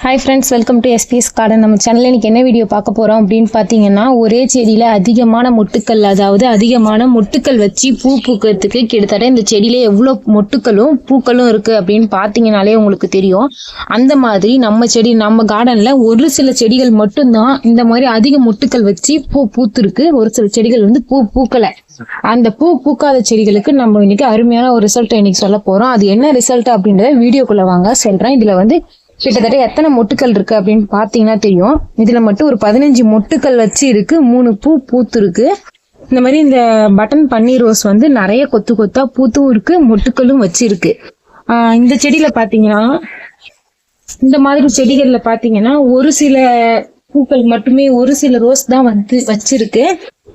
Hi friends welcome to SBS garden நம்ம சேனலில் இன்றைக்கி என்ன வீடியோ பார்க்க போகிறோம் அப்படின்னு பார்த்தீங்கன்னா ஒரே செடியில் அதிகமான மொட்டுக்கள் அதாவது அதிகமான மொட்டுக்கள் வச்சு பூ பூக்கிறதுக்கு கிட்டத்தட்ட இந்த செடியில் எவ்வளோ மொட்டுக்களும் பூக்களும் இருக்குது அப்படின்னு பார்த்தீங்கனாலே உங்களுக்கு தெரியும். அந்த மாதிரி நம்ம செடி நம்ம கார்டனில் ஒரு சில செடிகள் மட்டும்தான் இந்த மாதிரி அதிக மொட்டுக்கள் வச்சு பூ பூத்துருக்கு. ஒரு சில செடிகள் வந்து பூ பூக்கலை. அந்த பூ பூக்காத செடிகளுக்கு நம்ம இன்னைக்கு அருமையான ஒரு ரிசல்ட்டை இன்னைக்கு சொல்ல போகிறோம் அது என்ன ரிசல்ட் அப்படின்றத வீடியோக்குள்ளே வாங்க. சொல்கிறேன் இதில் வந்து கிட்டத்தட்ட எத்தனை மொட்டுக்கள் இருக்கு அப்படின்னு பார்த்தீங்கன்னா தெரியும். இதுல மட்டும் ஒரு பதினஞ்சு மொட்டுக்கள் வச்சு இருக்கு. மூணு பூ பூத்து இருக்கு இந்த மாதிரி இந்த பட்டன் பன்னீர் ரோஸ் வந்து நிறைய கொத்து கொத்தா பூத்தும் இருக்கு மொட்டுக்களும் வச்சிருக்கு ஆஹ் இந்த செடியில பாத்தீங்கன்னா இந்த மாதிரி செடிகள்ல பாத்தீங்கன்னா ஒரு சில பூக்கள் மட்டுமே ஒரு சில ரோஸ் தான் வந்து வச்சிருக்கு.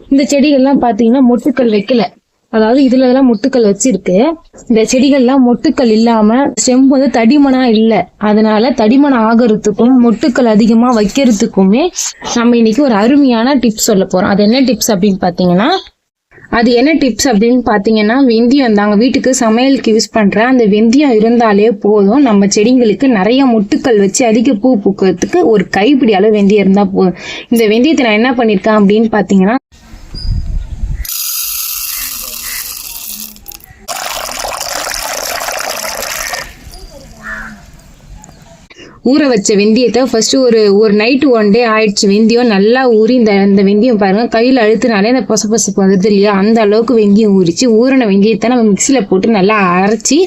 இந்த செடிகள்லாம் பாத்தீங்கன்னா மொட்டுக்கள் வைக்கல. அதாவது இதுல எல்லாம் மொட்டுக்கள் வச்சிருக்கு. இந்த செடிகள்லாம் மொட்டுக்கள் இல்லாம செம்பு வந்து தடிமனா இல்ல. அதனால தடிமனம் ஆகிறதுக்கும் மொட்டுக்கள் அதிகமா வைக்கிறதுக்குமே நம்ம இன்னைக்கு ஒரு அருமையான டிப்ஸ் சொல்ல போறோம். அது என்ன டிப்ஸ் அப்படின்னு பாத்தீங்கன்னா அது என்ன டிப்ஸ் அப்படின்னு பார்த்தீங்கன்னா வெந்தயம் நாங்கள் வீட்டுக்கு சமையலுக்கு யூஸ் பண்ற அந்த வெந்தயம் இருந்தாலே போதும். நம்ம செடிங்களுக்கு நிறைய முட்டுக்கள் வச்சு அதிக பூ பூக்கிறதுக்கு ஒரு கைப்பிடி அளவு வெந்தயம் இருந்தா போதும். இந்த வெந்தயத்தை நான் என்ன பண்ணிருக்கேன் அப்படின்னு பார்த்தீங்கன்னா ஊற வச்ச வெந்தயத்தை ஃபஸ்ட்டு ஒரு ஒரு நைட்டு ஒன் டே ஆயிடுச்சு வெந்தயம். நல்லா ஊறி இந்த இந்த வெந்தயம் பாருங்கள் கையில் அழுத்தினாலே அந்த பொச பொசப்பு வருது இல்லையா? அந்த அளவுக்கு வெந்தயம் ஊறிச்சு. ஊறின வெந்தயத்தை நம்ம மிக்சியில் போட்டு நல்லா அரைச்சி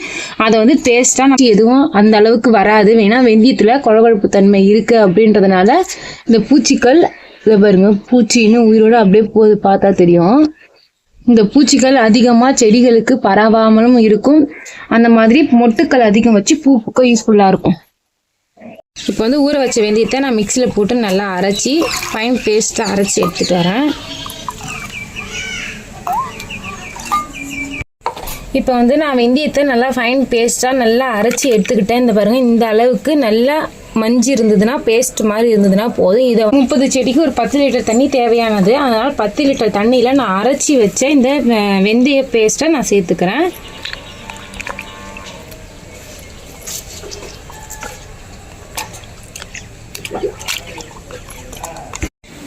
அதை வந்து டேஸ்ட்டாக எதுவும் அந்த அளவுக்கு வராது. வேணால் வெந்தயத்தில் குழகுழப்பு தன்மை இருக்குது அப்படின்றதுனால இந்த பூச்சிகள் இதை பாருங்க பூச்சின்னு உயிரோடு உயிரோட அப்படியே போகுது பார்த்தா தெரியும். இந்த பூச்சிகள் அதிகமாக செடிகளுக்கு பரவாமலும் இருக்கும். அந்த மாதிரி மொட்டுக்கள் அதிகம் வச்சு பூ பூக்க யூஸ்ஃபுல்லாக இருக்கும். இப்போ வந்து ஊற வச்ச வெந்தயத்தை நான் மிக்சியில் போட்டு நல்லா அரைச்சி ஃபைன் பேஸ்ட்டாக அரைச்சி எடுத்துகிட்டு வரேன். இப்போ வந்து நான் வெந்தயத்தை நல்லா ஃபைன் பேஸ்ட்டாக நல்லா அரைச்சி எடுத்துக்கிட்டேன். இந்த பாருங்கள் இந்த அளவுக்கு நல்லா மஞ்சு இருந்ததுன்னா பேஸ்ட் மாதிரி இருந்ததுன்னா போதும். இதை முப்பது செடிக்கு ஒரு பத்து லிட்டர் தண்ணி தேவையானது. அதனால் பத்து லிட்டர் தண்ணியில் நான் அரைச்சி வச்ச இந்த வெந்தய பேஸ்ட்டை நான் சேர்த்துக்கிறேன்.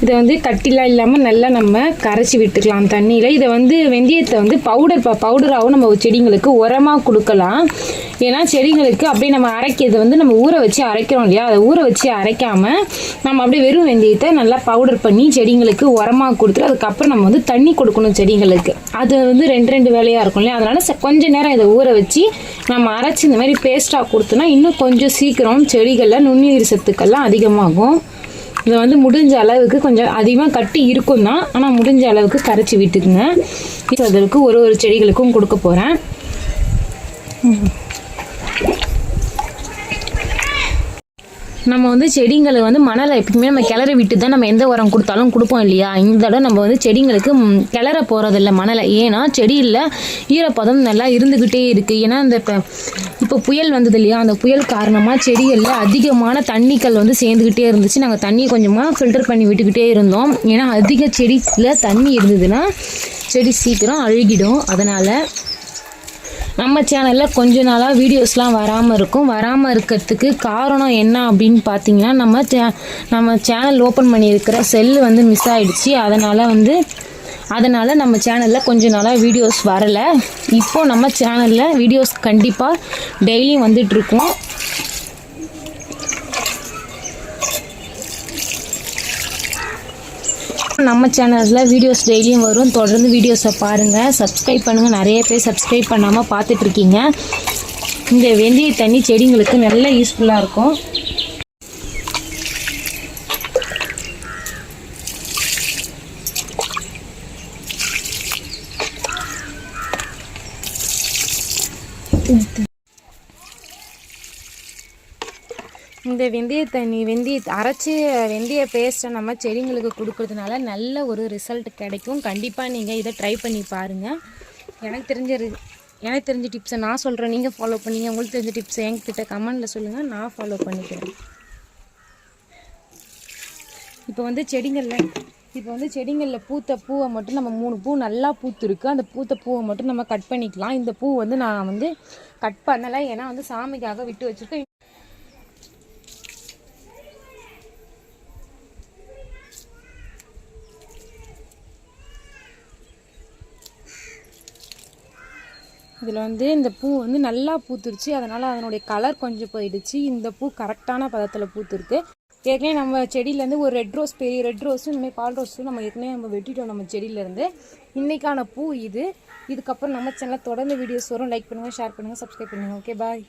இதை வந்து கட்டிலாம் இல்லாமல் நல்லா நம்ம கரைச்சி விட்டுக்கலாம் தண்ணியில். இதை வந்து வெந்தயத்தை வந்து பவுடர் பவுடராகவும் நம்ம செடிங்களுக்கு உரமாக கொடுக்கலாம். ஏன்னா செடிங்களுக்கு அப்படியே நம்ம அரைக்கிறது வந்து நம்ம ஊற வச்சு அரைக்கிறோம் இல்லையா? அதை ஊற வச்சு அரைக்காமல் நம்ம அப்படியே வெறும் வெந்தயத்தை நல்லா பவுடர் பண்ணி செடிங்களுக்கு உரமாக கொடுத்துட்டு அதுக்கப்புறம் நம்ம வந்து தண்ணி கொடுக்கணும் செடிங்களுக்கு அது வந்து ரெண்டு ரெண்டு வேலையாக இருக்கும் இல்லையா? அதனால் கொஞ்சம் நேரம் இதை ஊற வச்சு நம்ம அரைச்சி இந்த மாதிரி பேஸ்ட்டாக கொடுத்தோன்னா இன்னும் கொஞ்சம் சீக்கிரம் செடிகளில் நுண்ணுயிர் சத்துக்கள்லாம் அதிகமாகும். இதை வந்து முடிஞ்ச அளவுக்கு கொஞ்சம் அதிகமாக கட்டி இருக்கும் தான் ஆனால் முடிஞ்ச அளவுக்கு கரைச்சி விட்டுக்குங்க. அதற்கு ஒரு ஒரு செடிகளுக்கும் கொடுக்க போகிறேன் நம்ம வந்து செடிங்களை வந்து மணலை எப்பயுமே நம்ம கிளற விட்டு தான் நம்ம எந்த உரம் கொடுத்தாலும் கொடுப்போம் இல்லையா? இந்த தடவை நம்ம வந்து செடிங்களுக்கு கிளற போகிறதில்ல மணலை. ஏன்னா செடியில் ஈரப்பதம் நல்லா இருந்துக்கிட்டே இருக்குது ஏன்னா இந்த இப்போ இப்போ புயல் வந்தது இல்லையா? அந்த புயல் காரணமாக செடிகளில் அதிகமான தண்ணிகள் வந்து சேர்ந்துக்கிட்டே இருந்துச்சு. நாங்கள் தண்ணியை கொஞ்சமாக ஃபில்டர் பண்ணி விட்டுக்கிட்டே இருந்தோம். ஏன்னா அதிக செடியில் தண்ணி இருந்ததுன்னா செடி சீக்கிரம் அழுகிடும். அதனால் நம்ம சேனலில் கொஞ்ச நாளாக வீடியோஸ்லாம் வராமல் இருக்கும். வராமல் இருக்கிறதுக்கு காரணம் என்ன அப்படின்னு பார்த்தீங்கன்னா நம்ம சே நம்ம சேனல் ஓப்பன் பண்ணியிருக்கிற செல்லு வந்து மிஸ் ஆகிடுச்சு அதனால் வந்து அதனால் நம்ம சேனலில் கொஞ்ச நாளாக வீடியோஸ் வரலை. இப்போ நம்ம சேனலில் வீடியோஸ் கண்டிப்பாக டெய்லியும் வந்துட்டுருக்கோம் நம்ம சேனலில் வீடியோஸ் டெய்லியும் வரும். தொடர்ந்து வீடியோஸை பாருங்கள் சப்ஸ்கிரைப் பண்ணுங்கள் நிறைய பேர் சப்ஸ்கிரைப் பண்ணாமல் பார்த்துட்டு இருக்கீங்க இந்த வெந்தய தண்ணி செடிங்களுக்கு நல்ல யூஸ்ஃபுல்லாக இருக்கும். இந்த வெந்தய தண்ணி வெந்தய அரைச்சி வெந்தய பேஸ்ட்டை நம்ம செடிங்களுக்கு கொடுக்கறதுனால நல்ல ஒரு ரிசல்ட் கிடைக்கும். கண்டிப்பாக நீங்கள் இதை ட்ரை பண்ணி பாருங்கள் எனக்கு தெரிஞ்ச ரி- எனக்கு தெரிஞ்ச டிப்ஸை நான் சொல்கிறேன் நீங்கள் ஃபாலோ பண்ணீங்க உங்களுக்கு தெரிஞ்ச டிப்ஸை என்கிட்ட கமெண்டில் சொல்லுங்கள் நான் ஃபாலோ பண்ணிக்கிறேன். இப்போ வந்து செடிங்களில் இப்போ வந்து செடிங்களில் பூத்த பூவை மட்டும் நம்ம மூணு பூ நல்லா பூத்துருக்கு. அந்த பூத்த பூவை மட்டும் நம்ம கட் பண்ணிக்கலாம். இந்த பூ வந்து நான் வந்து கட் பண்ணலை. ஏன்னா வந்து சாமிக்காக விட்டு வச்சுருக்கேன். இதில் வந்து இந்த பூ வந்து நல்லா பூத்துருச்சு. அதனால் அதனுடைய கலர் கொஞ்சம் போயிடுச்சு. இந்த பூ கரெக்டான பதத்தில் பூத்துருக்கு. ஏற்கனவே நம்ம செடியிலேருந்து ஒரு ரெட் ரோஸ் பெரிய ரெட் ரோஸும் இனிமேல் பால் ரோஸும் நம்ம ஏற்கனவே நம்ம வெட்டிட்டோம் நம்ம செடியிலேருந்து இன்றைக்கான பூ இது. இதுக்கப்புறம் நம்ம சேனலில் தொடர்ந்து வீடியோஸ் வரும். லைக் பண்ணுங்கள் ஷேர் பண்ணுங்கள் சப்ஸ்கிரைப் பண்ணுங்கள் ஓகே பாய்